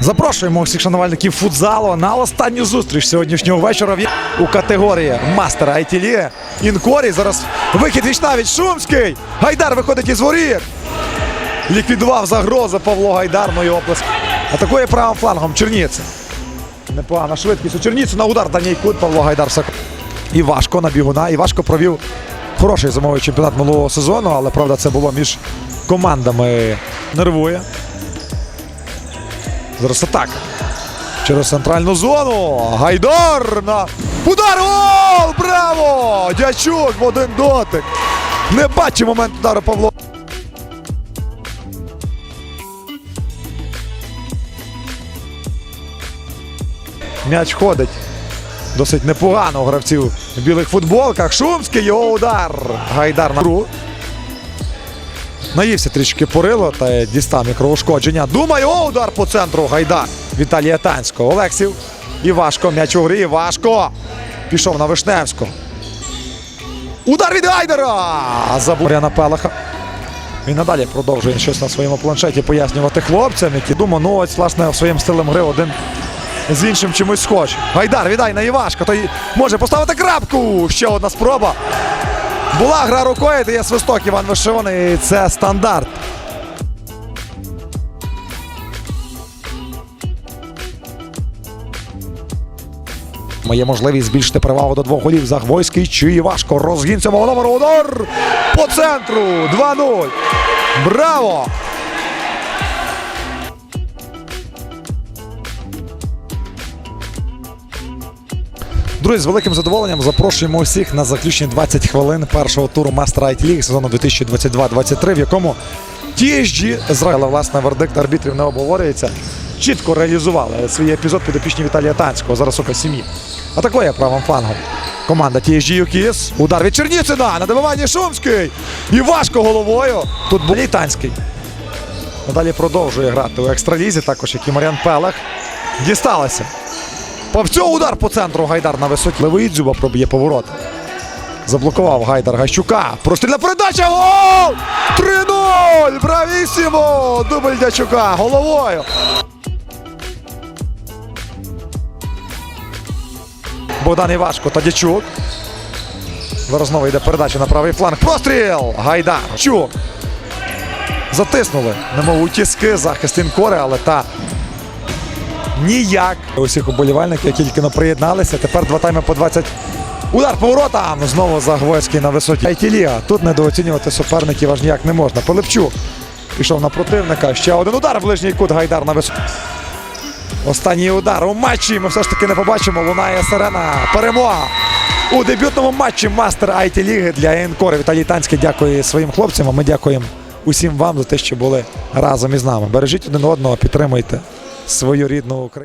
Запрошуємо всіх шанувальників футзалу на останню зустріч сьогоднішнього вечора у категорії мастера IT Інкорі. Зараз вихід віч навіть Шумський. Гайдар виходить із воріт. Ліквідував загрозу Павло Гайдар. Ну і оплеск. Атакує правим флангом Черніця. Непогана швидкість у Черніцю на удар Даній Кут Павло Гайдар все. І важко на бігуна. І важко провів хороший зимовий чемпіонат минулого сезону, але правда це було між командами. Нервує. Зараз атака. Через центральну зону. Гайдар на удар! Гол! Браво! Дячук в один дотик. Не бачить момент удару Павло. М'яч ходить. Досить непогано у гравців в білих футболках. Шумський його удар. Гайдар на гру. Наївся трішки порило та дістав мікроушкодження. Думаю, о, удар по центру Гайдар. Віталія Танського. Олексів. І важко. М'яч у грі. Важко. Пішов на Вишневську. Удар від Гайдера! Забув Мар'яна Пелеха. Він надалі продовжує щось на своєму планшеті пояснювати хлопцям, які думаю, ну ось власне своїм стилем гри один з іншим чимось схож. Гайдар, віддай на Івашка. Той може поставити крапку. Ще одна спроба. Була гра рукою, дає свисток Іван Вишиваний. і Це стандарт. Є можливість збільшити перевагу до двох голів. Загвойський чи Івашко. Розгін цього номеру. Удар по центру. 2-0. Браво! Друзі, з великим задоволенням запрошуємо усіх на заключні 20 хвилин першого туру Мастера IT League сезону 2022-23, в якому TSG зрали власне вердикт арбітрів не обговорюється. Чітко реалізували свій епізод підопічні Віталія Танського. Зараз ока сім'ї. Атакує правим флангом. Команда TSG Юкіс. Удар від Черніцина на добиванні Шумський. І важко головою. Тут був Танський. Надалі продовжує грати у екстралізі, також як і Мар'ян Пелех. Дісталося. Повцього удар по центру Гайдар на висоті. Левий Дзюба проб'є поворот. Заблокував Гайдар Гащука. Прострільна передача. Гол! 3-0! Бравісімо! Дубль Дячука головою. Богдан Івашко та Дячук. Зараз йде передача на правий фланг. Простріл! Гайдар. Чук. Затиснули. Немов у тіски захист інкори, але та ніяк. Усіх уболівальників тільки но приєдналися. Тепер два тайми по 20. Удар по воротам. Знову Загвойський на висоті. Айтілія. Тут недооцінювати суперників аж ніяк не можна. Пилипчук пішов на противника. Ще один удар. в Ближній кут Гайдар на висоті. Останній удар у матчі. Ми все ж таки не побачимо. Лунає сирена. Перемога. У дебютному матчі мастер IT Ліги для Енкори. Віталій Танський дякує своїм хлопцям. А ми дякуємо усім вам за те, що були разом із нами. Бережіть один одного, підтримуйте свою рідну Україну.